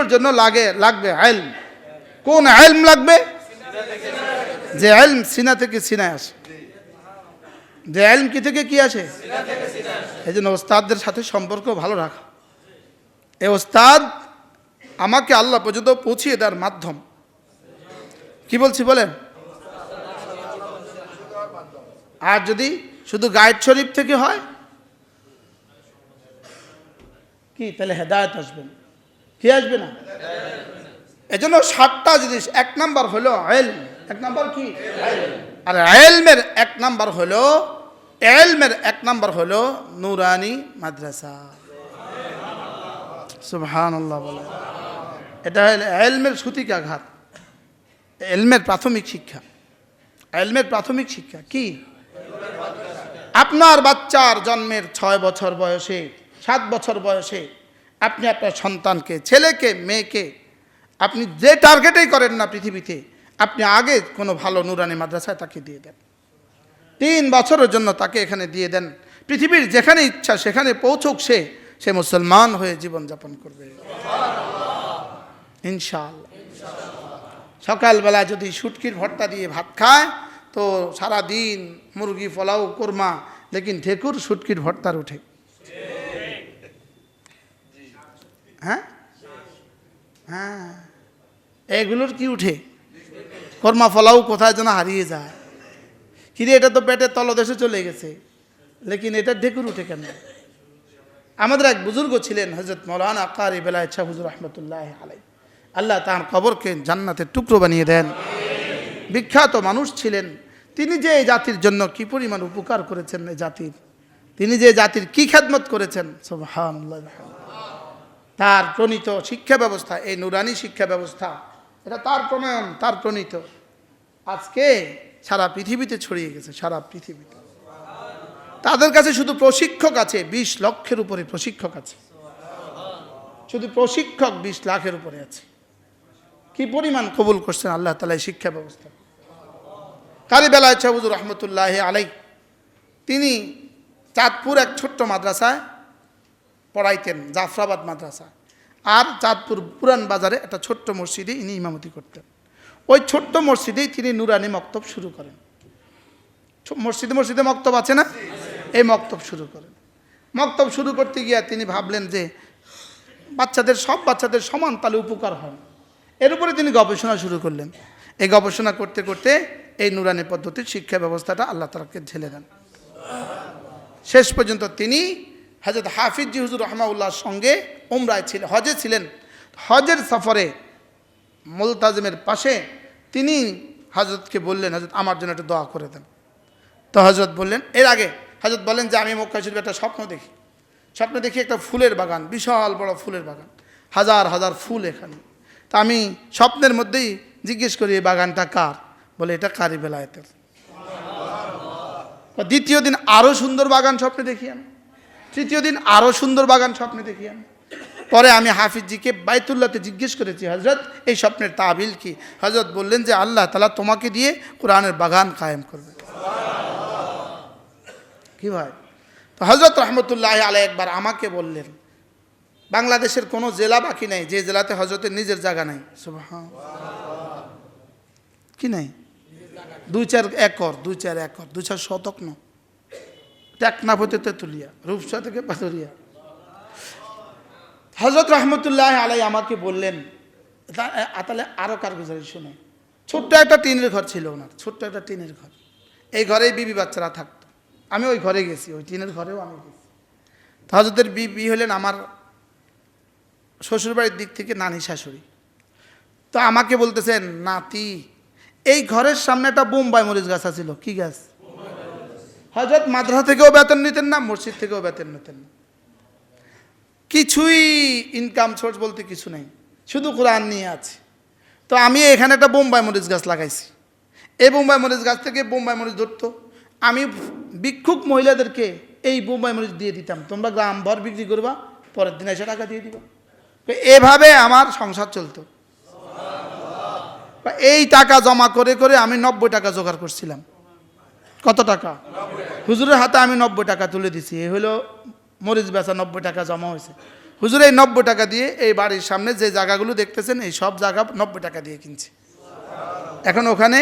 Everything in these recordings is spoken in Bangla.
এগুলোর জন্য লাগে, লাগবে আইলম। কোন আইলম লাগবে? যে আইলম সিনা থেকে সিনায় আসে। যে আইলম কি থেকে কি আসে? এই জন্য ওস্তাদদের সাথে সম্পর্ক ভালো রাখা। এই ওস্তাদ আমাকে আল্লাহ পর্যন্ত পৌঁছিয়ে দেওয়ার মাধ্যম। কি বলছি বলেন? আর যদি শুধু গায়েড শরীফ থেকে হয়? কি? তাহলে হেদায়ত আসবে। না কি আসবে না? এজন্য সাতটা জিনিস, এক নাম্বার হলো এলম। এক নাম্বার কি? আর এলমের এক নাম্বার হলো, এলমের এক নাম্বার হলো নুরানি মাদ্রাসা। বলে। এটা হলো এলমের সুতিকাঘাত এলমের প্রাথমিক শিক্ষা। এলমের প্রাথমিক শিক্ষা কি? আপনার বাচ্চার জন্মের ছয় বছর বয়সে, সাত বছর বয়সে আপনি আপনার সন্তানকে, ছেলেকে, মেয়েকে, আপনি যে টার্গেটেই করেন না পৃথিবীতে, আপনি আগে কোনো ভালো নুরানি মাদ্রাসায় তাকে দিয়ে দেন। তিন বছরের জন্য তাকে এখানে দিয়ে দেন। পৃথিবীর যেখানে ইচ্ছা সেখানে পৌঁছুক সে সে মুসলমান হয়ে জীবনযাপন করবে। ইনশাআল্লাহ। সকালবেলা যদি শুটকির ভর্তা দিয়ে ভাত খায়, তো সারা দিন মুরগি পোলাও, কোরমা, লেকিন ঠেকুর শুটকির ভর্তার উঠে। হ্যাঁ? হ্যাঁ। এগুলোর কি উঠে? কর্মা ফলাও কোথায় যেন হারিয়ে যায়। কিরে এটা তো পেটের তলদেশে চলে গেছে। লেকিন এটা ঢেকুর উঠে কেন? আমাদের এক বুজুর্গ ছিলেন হজরত মৌলানা আকার বেলা ইচ্ছা হুজুর রহমতুল্লাহ আলাই আল্লাহ তার কবরকে জান্নাতের টুকরো বানিয়ে দেন। বিখ্যাত মানুষ ছিলেন। তিনি যে এই জাতির জন্য কি পরিমাণ উপকার করেছেন এই জাতির? তিনি যে জাতির কি খেদমত করেছেন? সুবহানাল্লাহ। তার প্রণীত শিক্ষা ব্যবস্থা, এই নুরানি শিক্ষা ব্যবস্থা, এটা তার প্রণয়ন, তার প্রণীত। আজকে সারা পৃথিবীতে ছড়িয়ে গেছে, সারা পৃথিবীতে। তাদের কাছে শুধু প্রশিক্ষক আছে, বিশ লক্ষের উপরে প্রশিক্ষক আছে। শুধু প্রশিক্ষক বিশ লাখের উপরে আছে। কি পরিমাণ কবুল করছেন আল্লাহ তালা শিক্ষা ব্যবস্থা? কারি বেলায় চাবুজুর রহমতুল্লাহ আলাই তিনি চাঁদপুর এক ছোট্ট মাদ্রাসায় পড়াইতেন জাফরাবাদ মাদ্রাসা। আর চাঁদপুর পুরান বাজারে একটা ছোট্ট মসজিদে ইনি ইমামতি করতেন। ওই ছোট্ট মসজিদেই তিনি নুরানি মক্তব শুরু করেন। মসজিদে মসজিদে মক্তব আছে না? এই মক্তব শুরু করেন। মক্তব শুরু করতে গিয়ে তিনি ভাবলেন যে বাচ্চাদের সব বাচ্চাদের সমান তালে উপকার হয়। এর উপরে তিনি গবেষণা শুরু করলেন। এই গবেষণা করতে করতে এই নুরানি পদ্ধতির শিক্ষা ব্যবস্থাটা আল্লাহ তালাকে ঢেলে দেন। শেষ পর্যন্ত তিনি হজরত হাফিজ হুজুর রহমাউল্লাহর সঙ্গে উমরায় ছিলেন হজে ছিলেন। হজের সফরে মুলতাজিমের পাশে তিনি হজরতকে বললেন হজরত আমার জন্য একটা দোয়া করে দেন। তো হজরত বললেন, এর আগে হজরত বলেন যে, আমি মক্কা শরীফে একটা স্বপ্ন দেখি। স্বপ্ন দেখি একটা ফুলের বাগান, বিশাল বড় ফুলের বাগান, হাজার হাজার ফুল এখানে। তা আমি স্বপ্নের মধ্যেই জিজ্ঞেস করি, এই বাগানটা কার? বলে, এটা কারি বেলায়েতের দ্বিতীয় দিন আরও সুন্দর বাগান স্বপ্নে দেখি আমি। তৃতীয় দিন আরও সুন্দর বাগান স্বপ্নে দেখি আমি। পরে আমি হাফিজজিকে বাইতুল্লাহতে জিজ্ঞেস করেছি হজরত এই স্বপ্নের তাবিল কি? হজরত বললেন যে, আল্লাহ তালা তোমাকে দিয়ে কোরআনের বাগান কায়েম করবে। কি ভাই? তো হজরত রহমতুল্লাহ আলাই একবার আমাকে বললেন, বাংলাদেশের কোনো জেলা বাকি নাই, যে জেলাতে হজরতের নিজের জায়গা নাই। কি নাই? দুই চার একর, দুই চার একর, দুই চার শতক ন। টেকনাফ হতে তেঁতুলিয়া রূপসা থেকে পাথরিয়া। হজরত রহমতুল্লাহ আলাই আমাকে বললেন, তা- আ- তাহলে আরও কারগুজারি শুনে। ছোট্ট একটা টিনের ঘর ছিল ওনার, ছোট্ট একটা টিনের ঘর। এই ঘরেই বিবি বাচ্চারা থাকতো। আমি ওই ঘরে গেছি, ওই টিনের ঘরেও আমি গেছি। হজরতের বিবি হলেন আমার শ্বশুরবাড়ির দিক থেকে নানি শাশুড়ি। তো আমাকে বলতেছেন, নাতি, এই ঘরের সামনে একটা বোম্বাই মরিচ গাছ আছিল কি গাছ? হজরত মাদ্রাসা থেকেও বেতন নিতেন না, মসজিদ থেকেও বেতন নিতেন না। কিছুই ইনকাম সোর্স বলতে কিছু নেই, শুধু কোরআন নিয়ে আছে। তো আমি এখানে একটা বোম্বাই মরিচ গাছ লাগাইছি। এই বোম্বাই মরিচ গাছ থেকে বোম্বাই মরিচ ধরতো। আমি ভিক্ষুক মহিলাদেরকে এই বোম্বাই মরিচ দিয়ে দিতাম। তোমরা গ্রাম ভর বিক্রি করবা, পরের দিন এসে টাকা দিয়ে দিবা। এভাবে আমার সংসার চলতো। এই টাকা জমা করে করে আমি নব্বই টাকা জোগাড় করছিলাম। কত টাকা? হুজুরের হাতে আমি নব্বই টাকা তুলে দিছি। এ হলো মরিচ বেচা নব্বই টাকা জমা হয়েছে। হুজুর এই নব্বই টাকা দিয়ে এই বাড়ির সামনে যে জায়গাগুলো দেখতেছেন, এই সব জায়গা নব্বই টাকা দিয়ে কিনছে। এখন ওখানে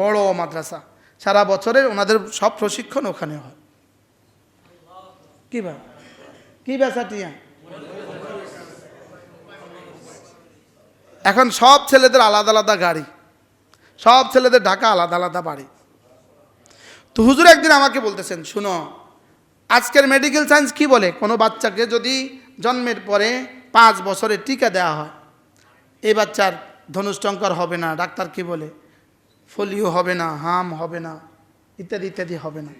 বড় মাদ্রাসা। সারা বছরের ওনাদের সব প্রশিক্ষণ ওখানে হয়। কি ভাই? কি বেচা টিয়া? এখন সব ছেলেদের আলাদা আলাদা গাড়ি। সব ছেলেদের ঢাকা আলাদা আলাদা বাড়ি। তো হুজুর একদিন আমাকে বলতেছেন, শুনো, আজকের মেডিকেল সায়েন্স কি বলে? কোনো বাচ্চাকে যদি জন্মের পরে পাঁচ বছরের টিকা দেওয়া হয় এই বাচ্চার ধনুষ্টঙ্কর হবে না, ডাক্তার কি বলে? ফলিও হবে না, হাম হবে না, ইত্যাদি ইত্যাদি হবে না।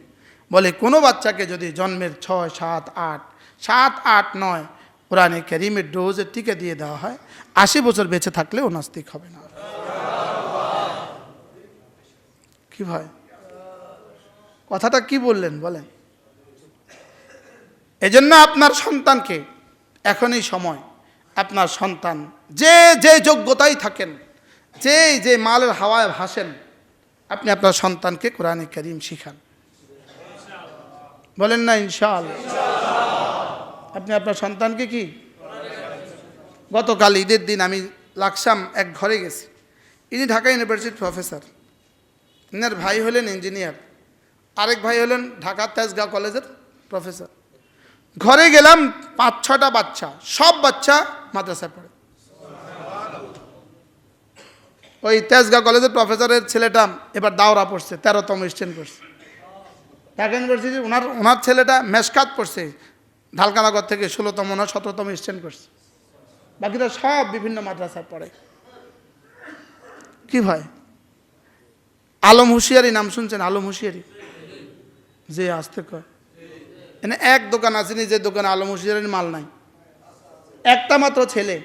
বলে, কোনো বাচ্চাকে যদি জন্মের ছয়, সাত, আট সাত, আট, নয়, কোরআনে ক্যারিমের ডোজের টিকা দিয়ে দেওয়া হয়, আশি বছর বেঁচে থাকলেও নাস্তিক হবে না। কি ভাই? কথাটা কি বললেন, বলেন। এজন্য আপনার সন্তানকে এখনই সময়, আপনার সন্তান যে যে যোগ্যতাই থাকেন, যে যে মালের হাওয়ায় ভাসেন, আপনি আপনার সন্তানকে কোরআনে করিম শিখান। বলেন না ইনশাল আপনি আপনার সন্তানকে কি? গতকাল ঈদের দিন আমি লাকসাম এক ঘরে গেছি। ইনি ঢাকা ইউনিভার্সিটির প্রফেসর। ইনার ভাই হলেন ইঞ্জিনিয়ার। আরেক ভাই হলেন ঢাকা তেজগাঁও কলেজের প্রফেসর। ঘরে গেলাম পাঁচ, ছটা বাচ্চা, সব বাচ্চা মাদ্রাসায় পড়ে। ওই তেজগাঁও কলেজের প্রফেসরের ছেলেটা এবার দাওরা পড়ছে, তেরোতম স্ট্যান্ড করছে। ঢাকা ইউনিভার্সিটি ওনার ওনার ছেলেটা মেসকাত পড়ছে, ঢালকানগর থেকে ষোলোতম ওনার সতেরোতম স্ট্যান্ড করছে। বাকিরা সব বিভিন্ন মাদ্রাসায় পড়ে। কি ভাই আলম হুঁশিয়ারি নাম শুনছেন? আলম হুঁশিয়ারি? যে আসতে কয় এনে এক দোকান আসেনি যে দোকানে আলম হুঁশিয়ারির মাল নাই। একটা মাত্র ছেলে।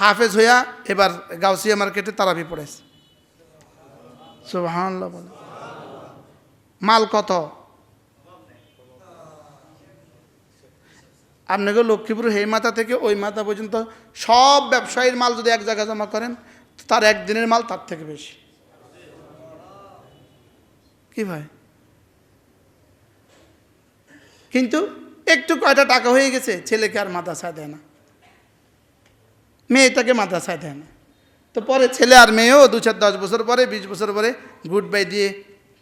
হাফেজ হইয়া এবার গাউসিয়া মার্কেটে তারাবি পড়েছে। সুবহানাল্লাহ মাল কত? আপনাকে লক্ষ্মীপুর এই মাথা থেকে ওই মাথা পর্যন্ত সব ব্যবসায়ীর মাল যদি এক জায়গায় জমা করেন, তার একদিনের মাল তার থেকে বেশি। কি ভাই? কিন্তু একটু কয়টা টাকা হয়ে গেছে, ছেলেকে আর মাদ্রাসায় দেয় না। মেয়েটাকে মাদ্রাসায় দেয় না। তো পরে ছেলে আর মেয়েও দু চার দশ বছর পরে, বিশ বছর পরে গুড বাই দিয়ে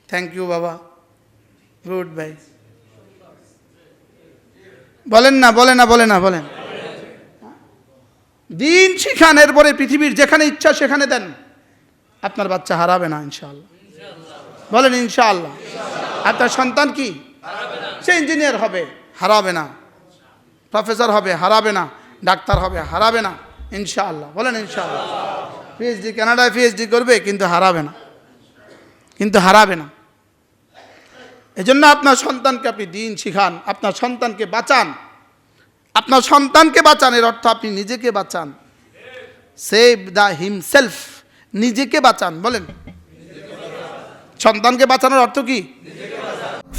থ্যাংক ইউ বাবা। Good bye. বলেন না বলে না বলে না, বলেন। দিন শিখান এরপরে পৃথিবীর যেখানে ইচ্ছা সেখানে দেন। আপনার বাচ্চা হারাবে না, ইনশাআল্লাহ। বলেন, ইনশাআল্লাহ। আপনার সন্তান কি? সে ইঞ্জিনিয়ার হবে। হারাবে না। প্রফেসর হবে, হারাবে না। ডাক্তার হবে, হারাবে না। ইনশাআল্লাহ। বলেন ইনশাআল্লাহ। পিএইচডি কানাডায় পিএইচডি করবে, কিন্তু হারাবে না। কিন্তু হারাবে না। এজন্য আপনার সন্তানকে আপনি দিন শিখান, আপনার সন্তানকে বাঁচান। আপনার সন্তানকে বাঁচান, এর অর্থ আপনি নিজেকে বাঁচান। সেভ দ্য হিমসেলফ নিজেকে বাঁচান, বলেন। সন্তানকে বাঁচানোর অর্থ কি?